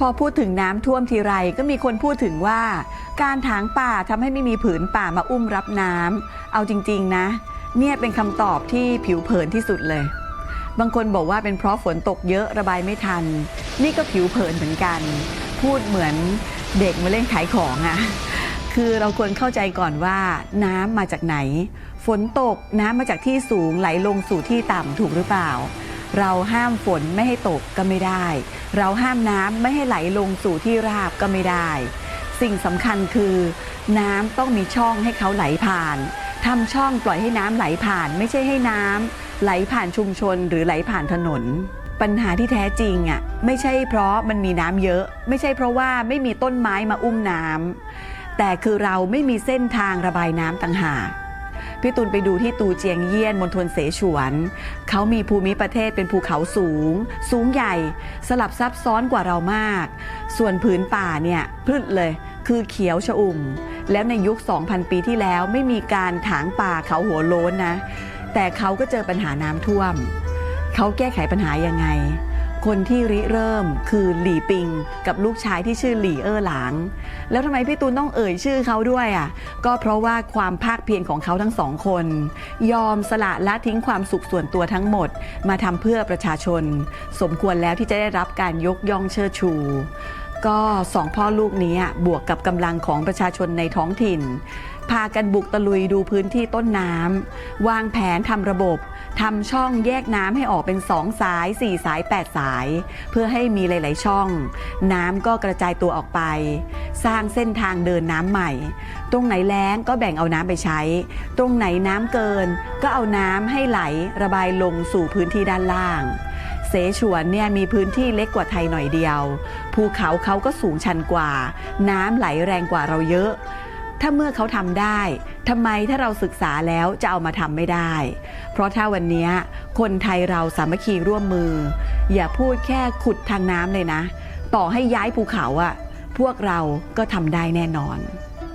พอพูดถึงน้ำท่วมทีไรก็มีคนพูดถึงว่า การถางป่าทำให้ไม่มีผืนป่ามาอุ้มรับน้ำเอาจริง ๆ นะ เนี่ยเป็นคำตอบที่ผิวเผินที่สุดเลย บางคนบอกว่าเป็นเพราะฝนตกเยอะระบายไม่ทัน นี่ก็ผิวเผินเหมือนกัน พูดเหมือนเด็กมาเล่นขายของอะคือเราควรเข้าใจก่อนว่าน้ำมาจากไหน ฝนตกน้ำมาจากที่สูงไหลลงสู่ที่ต่ำถูกหรือเปล่า เราห้ามฝนไม่ให้ตกก็ไม่ได้ เราห้ามน้ำไม่ให้ไหลลงสู่ที่ราบก็ไม่ได้ สิ่งสำคัญคือ น้ำต้องมีช่องให้เขาไหลผ่านทำช่องปล่อยให้น้ำไหลผ่าน ไม่ใช่ให้น้ำไหลผ่านชุมชนหรือไหลผ่านถนน ปัญหาที่แท้จริงอะไม่ใช่เพราะมันมีน้ำเยอะ ไม่ใช่เพราะว่าไม่มีต้นไม้มาอุ้มน้ำแต่คือเราไม่มีเส้นทางระบายน้ำต่างหาก พี่ตูนไปดูที่ตูเจียงเยี่ยนมณฑลเสฉวน เขามีภูมิประเทศเป็นภูเขาสูง สูงใหญ่ สลับซับซ้อนกว่าเรามาก ส่วนผืนป่าเนี่ยพืชเลย คือเขียวชอุ่ม แล้วในยุค 2,000 ปีที่แล้วไม่มีการถางป่าเขาหัวโล้นนะ แต่เขาก็เจอปัญหาน้ำท่วม เขาแก้ไขปัญหายังไง คนที่ริเริ่มคือหลี่ปิง กับลูกชายที่ชื่อหลี่เอ้อหลาง แล้วทำไมพี่ตูนต้องเอ่ยชื่อเขาด้วยอะก็เพราะว่าความภาคเพียรของเขาทั้งสองคน ยอมสละละทิ้งความสุขส่วนตัวทั้งหมด มาทำเพื่อประชาชน สมควรแล้วที่จะได้รับการยกย่องเชิดชูก็สองพ่อลูกนี้บวกกับกำลังของประชาชนในท้องถิ่น พากันบุกตะลุยดูพื้นที่ต้นน้ำวางแผนทำระบบ ทำช่องแยกน้ำให้ออกเป็น 2 สาย 4 สาย 8 สาย เพื่อให้มีหลาย ๆ ช่อง น้ำก็กระจายตัวออกไป สร้างเส้นทางเดินน้ำใหม่ ตรงไหนแล้งก็แบ่งเอาน้ำไปใช้ ตรงไหนน้ำเกิน ก็เอาน้ำให้ไหลระบายลงสู่พื้นที่ด้านล่างเสฉวนเนี่ยมีพื้นที่เล็กกว่าไทยหน่อยเดียว ภูเขาเขาก็สูงชันกว่า น้ำไหลแรงกว่าเราเยอะ ถ้าเมื่อเขาทำได้ทำไมถ้าเราศึกษาแล้วจะเอามาทำไม่ได้ เพราะถ้าวันนี้คนไทยเราสามัคคีร่วมมือ อย่าพูดแค่ขุดทางน้ำเลยนะ ต่อให้ย้ายภูเขาอะพวกเราก็ทำได้แน่นอน